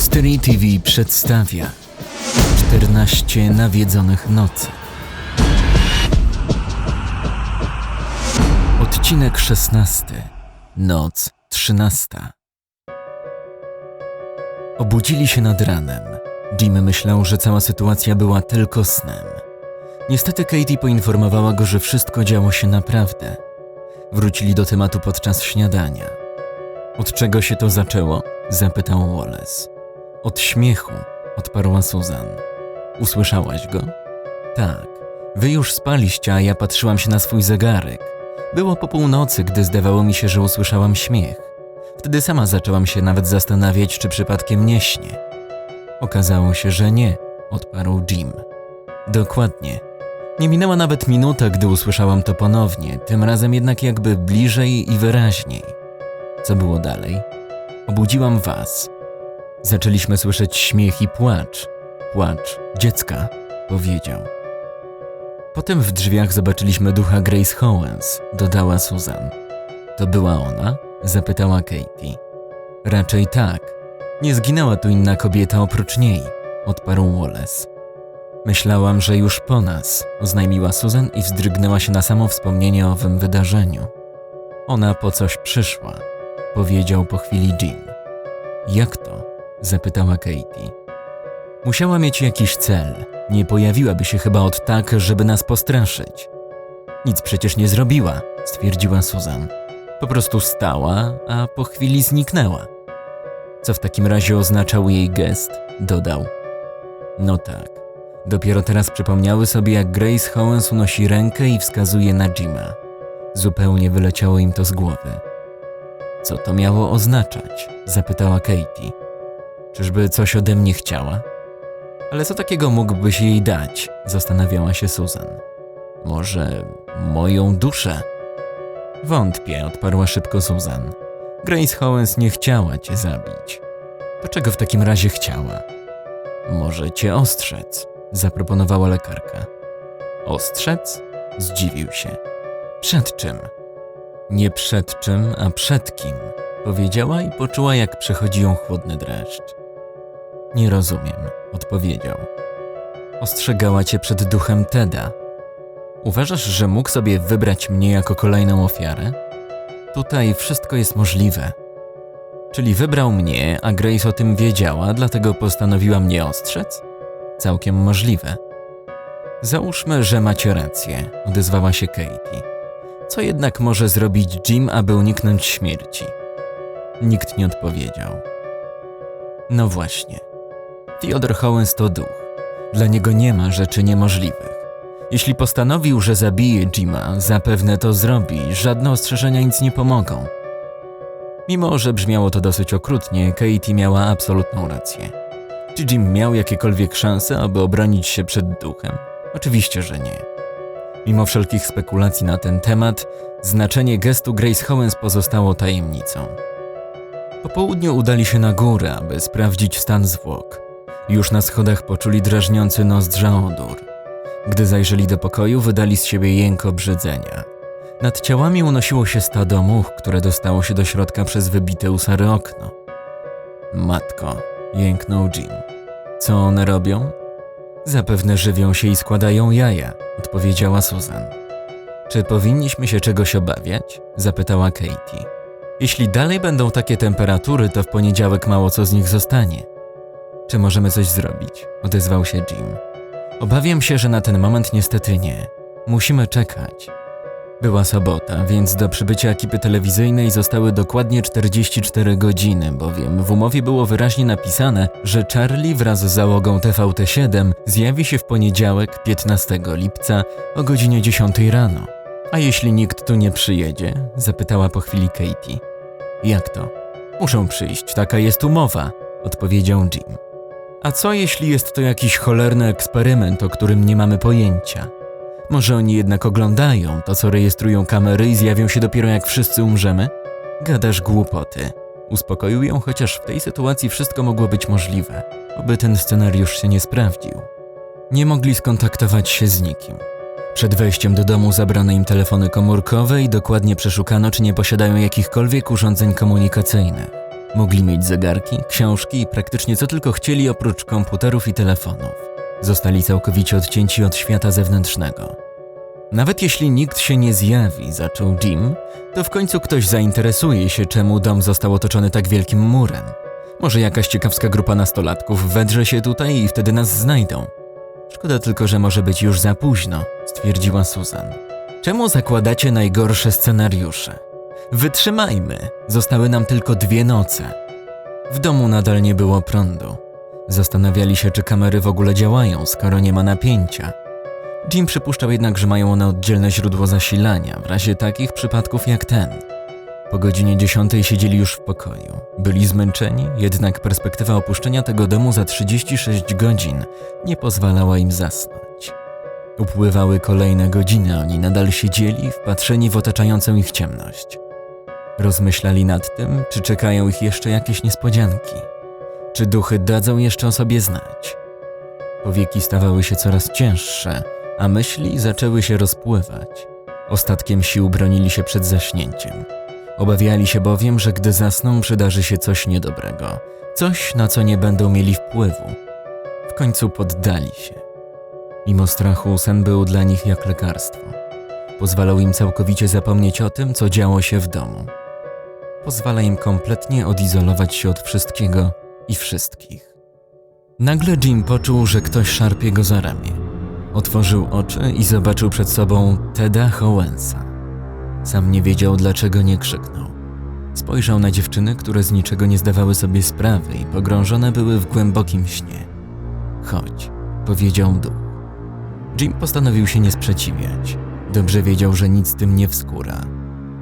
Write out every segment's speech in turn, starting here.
Mystery TV przedstawia 14 nawiedzonych nocy. Odcinek 16. Noc 13. Obudzili się nad ranem. Jim myślał, że cała sytuacja była tylko snem. Niestety Katie poinformowała go, że wszystko działo się naprawdę. Wrócili do tematu podczas śniadania. Od czego się to zaczęło? zapytał Wallace. Od śmiechu, odparła Susan. Usłyszałaś go? Tak. Wy już spaliście, a ja patrzyłam się na swój zegarek. Było po północy, gdy zdawało mi się, że usłyszałam śmiech. Wtedy sama zaczęłam się nawet zastanawiać, czy przypadkiem nie śnie. Okazało się, że nie, odparł Jim. Dokładnie. Nie minęła nawet minuta, gdy usłyszałam to ponownie, tym razem jednak jakby bliżej i wyraźniej. Co było dalej? Obudziłam was. Zaczęliśmy słyszeć śmiech i płacz. Płacz dziecka, powiedział. Potem w drzwiach zobaczyliśmy ducha Grace Howens, dodała Susan. To była ona? zapytała Katie. Raczej tak. Nie zginęła tu inna kobieta oprócz niej, odparł Wallace. Myślałam, że już po nas, oznajmiła Susan i wzdrygnęła się na samo wspomnienie o owym wydarzeniu. Ona po coś przyszła, powiedział po chwili Jim. Jak to? Zapytała Katie. Musiała mieć jakiś cel. Nie pojawiłaby się chyba od tak, żeby nas postraszyć. Nic przecież nie zrobiła, stwierdziła Susan. Po prostu stała, a po chwili zniknęła. Co w takim razie oznaczał jej gest? dodał. No tak. Dopiero teraz przypomniały sobie, jak Grace Howens unosi rękę i wskazuje na Jima. Zupełnie wyleciało im to z głowy. Co to miało oznaczać? zapytała Katie. Czyżby coś ode mnie chciała? Ale co takiego mógłbyś jej dać? zastanawiała się Susan. Może moją duszę? Wątpię, odparła szybko Susan. Grace Howens nie chciała cię zabić. To czego w takim razie chciała? Może cię ostrzec, zaproponowała lekarka. Ostrzec? Zdziwił się. Przed czym? Nie przed czym, a przed kim, powiedziała i poczuła, jak przechodzi ją chłodny dreszcz. Nie rozumiem, odpowiedział. Ostrzegała cię przed duchem Teda. Uważasz, że mógł sobie wybrać mnie jako kolejną ofiarę? Tutaj wszystko jest możliwe. Czyli wybrał mnie, a Grace o tym wiedziała, dlatego postanowiła mnie ostrzec? Całkiem możliwe. Załóżmy, że macie rację, odezwała się Katie. Co jednak może zrobić Jim, aby uniknąć śmierci? Nikt nie odpowiedział. No właśnie. Theodore Howens to duch. Dla niego nie ma rzeczy niemożliwych. Jeśli postanowił, że zabije Jima, zapewne to zrobi, żadne ostrzeżenia nic nie pomogą. Mimo, że brzmiało to dosyć okrutnie, Katie miała absolutną rację. Czy Jim miał jakiekolwiek szanse, aby obronić się przed duchem? Oczywiście, że nie. Mimo wszelkich spekulacji na ten temat, znaczenie gestu Grace Howens pozostało tajemnicą. Po południu udali się na górę, aby sprawdzić stan zwłok. Już na schodach poczuli drażniący nozdrza odór. Gdy zajrzeli do pokoju, wydali z siebie jęk obrzydzenia. Nad ciałami unosiło się stado much, które dostało się do środka przez wybite u Sary okno. Matko, jęknął Jim. Co one robią? Zapewne żywią się i składają jaja, odpowiedziała Susan. Czy powinniśmy się czegoś obawiać? zapytała Katie. Jeśli dalej będą takie temperatury, to w poniedziałek mało co z nich zostanie. Czy możemy coś zrobić? odezwał się Jim. Obawiam się, że na ten moment niestety nie. Musimy czekać. Była sobota, więc do przybycia ekipy telewizyjnej zostały dokładnie 44 godziny, bowiem w umowie było wyraźnie napisane, że Charlie wraz z załogą TVT7 zjawi się w poniedziałek 15 lipca o godzinie 10 rano. A jeśli nikt tu nie przyjedzie? zapytała po chwili Katie. Jak to? Muszą przyjść, taka jest umowa, odpowiedział Jim. A co jeśli jest to jakiś cholerny eksperyment, o którym nie mamy pojęcia? Może oni jednak oglądają to, co rejestrują kamery i zjawią się dopiero jak wszyscy umrzemy? Gadasz głupoty. Uspokoił ją, chociaż w tej sytuacji wszystko mogło być możliwe, oby ten scenariusz się nie sprawdził. Nie mogli skontaktować się z nikim. Przed wejściem do domu zabrano im telefony komórkowe i dokładnie przeszukano, czy nie posiadają jakichkolwiek urządzeń komunikacyjnych. Mogli mieć zegarki, książki i praktycznie co tylko chcieli oprócz komputerów i telefonów. Zostali całkowicie odcięci od świata zewnętrznego. Nawet jeśli nikt się nie zjawi, zaczął Jim, to w końcu ktoś zainteresuje się, czemu dom został otoczony tak wielkim murem. Może jakaś ciekawska grupa nastolatków wedrze się tutaj i wtedy nas znajdą. Szkoda tylko, że może być już za późno, stwierdziła Susan. Czemu zakładacie najgorsze scenariusze? Wytrzymajmy, zostały nam tylko dwie noce. W domu nadal nie było prądu. Zastanawiali się, czy kamery w ogóle działają, skoro nie ma napięcia. Jim przypuszczał jednak, że mają one oddzielne źródło zasilania, w razie takich przypadków jak ten. Po godzinie 10 siedzieli już w pokoju. Byli zmęczeni, jednak perspektywa opuszczenia tego domu za 36 godzin nie pozwalała im zasnąć. Upływały kolejne godziny, oni nadal siedzieli, wpatrzeni w otaczającą ich ciemność. Rozmyślali nad tym, czy czekają ich jeszcze jakieś niespodzianki. Czy duchy dadzą jeszcze o sobie znać? Powieki stawały się coraz cięższe, a myśli zaczęły się rozpływać. Ostatkiem sił bronili się przed zaśnięciem. Obawiali się bowiem, że gdy zasną, przydarzy się coś niedobrego, coś, na co nie będą mieli wpływu. W końcu poddali się. Mimo strachu, sen był dla nich jak lekarstwo. Pozwalał im całkowicie zapomnieć o tym, co działo się w domu. Pozwala im kompletnie odizolować się od wszystkiego i wszystkich. Nagle Jim poczuł, że ktoś szarpie go za ramię. Otworzył oczy i zobaczył przed sobą Teda Howensa. Sam nie wiedział, dlaczego nie krzyknął. Spojrzał na dziewczyny, które z niczego nie zdawały sobie sprawy i pogrążone były w głębokim śnie. Chodź, powiedział duch. Jim postanowił się nie sprzeciwiać. Dobrze wiedział, że nic z tym nie wskóra.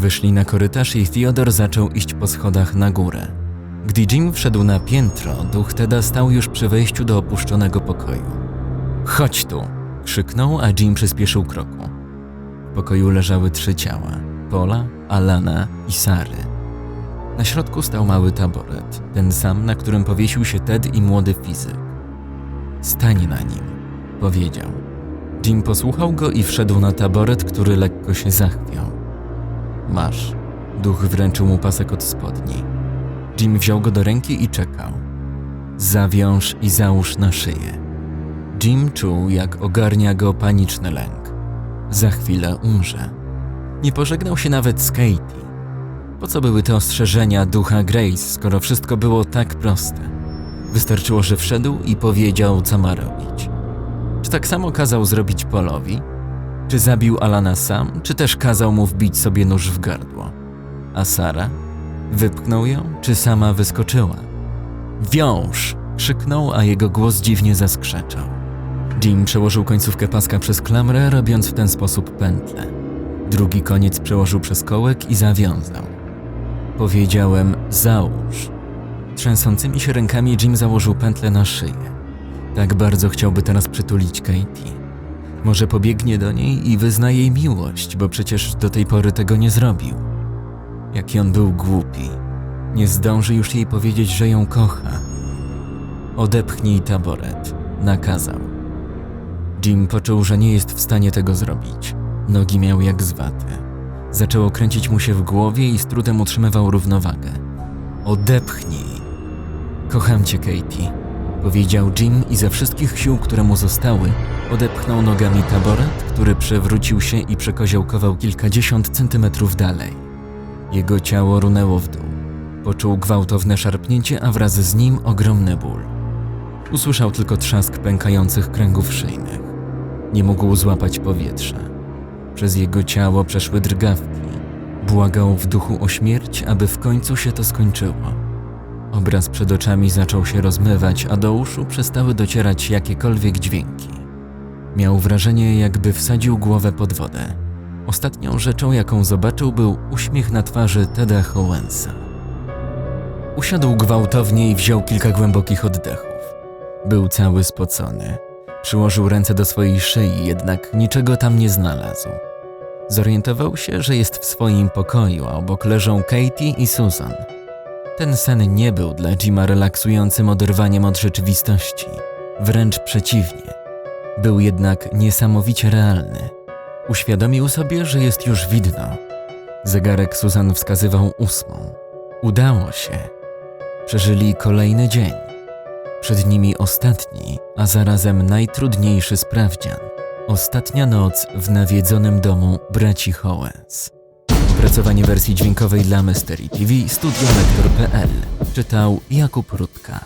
Wyszli na korytarz i Theodor zaczął iść po schodach na górę. Gdy Jim wszedł na piętro, duch Teda stał już przy wejściu do opuszczonego pokoju. Chodź tu! krzyknął, a Jim przyspieszył kroku. W pokoju leżały trzy ciała: Pola, Alana i Sary. Na środku stał mały taboret, ten sam, na którym powiesił się Ted i młody fizyk. Stań na nim, powiedział. Jim posłuchał go i wszedł na taboret, który lekko się zachwiał. Masz. Duch wręczył mu pasek od spodni. Jim wziął go do ręki i czekał. Zawiąż i załóż na szyję. Jim czuł, jak ogarnia go paniczny lęk. Za chwilę umrze. Nie pożegnał się nawet z Katie. Po co były te ostrzeżenia ducha Grace, skoro wszystko było tak proste? Wystarczyło, że wszedł i powiedział, co ma robić. Czy tak samo kazał zrobić Polowi? Czy zabił Alana sam, czy też kazał mu wbić sobie nóż w gardło? A Sara? Wypchnął ją, czy sama wyskoczyła? Wiąż! krzyknął, a jego głos dziwnie zaskrzeczał. Jim przełożył końcówkę paska przez klamrę, robiąc w ten sposób pętlę. Drugi koniec przełożył przez kołek i zawiązał. Powiedziałem: Załóż. Trzęsącymi się rękami Jim założył pętlę na szyję. Tak bardzo chciałby teraz przytulić Katie. Może pobiegnie do niej i wyzna jej miłość, bo przecież do tej pory tego nie zrobił. Jaki on był głupi. Nie zdąży już jej powiedzieć, że ją kocha. Odepchnij taboret, nakazał. Jim poczuł, że nie jest w stanie tego zrobić. Nogi miał jak z waty. Zaczęło kręcić mu się w głowie i z trudem utrzymywał równowagę. Odepchnij. Kocham cię, Katie, powiedział Jim i ze wszystkich sił, które mu zostały, odepchnął nogami taboret, który przewrócił się i przekoziołkował kilkadziesiąt centymetrów dalej. Jego ciało runęło w dół. Poczuł gwałtowne szarpnięcie, a wraz z nim ogromny ból. Usłyszał tylko trzask pękających kręgów szyjnych. Nie mógł złapać powietrza. Przez jego ciało przeszły drgawki. Błagał w duchu o śmierć, aby w końcu się to skończyło. Obraz przed oczami zaczął się rozmywać, a do uszu przestały docierać jakiekolwiek dźwięki. Miał wrażenie, jakby wsadził głowę pod wodę. Ostatnią rzeczą, jaką zobaczył, był uśmiech na twarzy Teda Howensa. Usiadł gwałtownie i wziął kilka głębokich oddechów. Był cały spocony. Przyłożył ręce do swojej szyi, jednak niczego tam nie znalazł. Zorientował się, że jest w swoim pokoju, a obok leżą Katie i Susan. Ten sen nie był dla Jima relaksującym oderwaniem od rzeczywistości. Wręcz przeciwnie. Był jednak niesamowicie realny. Uświadomił sobie, że jest już widno. Zegarek Susan wskazywał ósmą. Udało się. Przeżyli kolejny dzień. Przed nimi ostatni, a zarazem najtrudniejszy sprawdzian. Ostatnia noc w nawiedzonym domu braci Howens. Opracowanie wersji dźwiękowej dla Mystery TV Studio Czytał Jakub Rutka.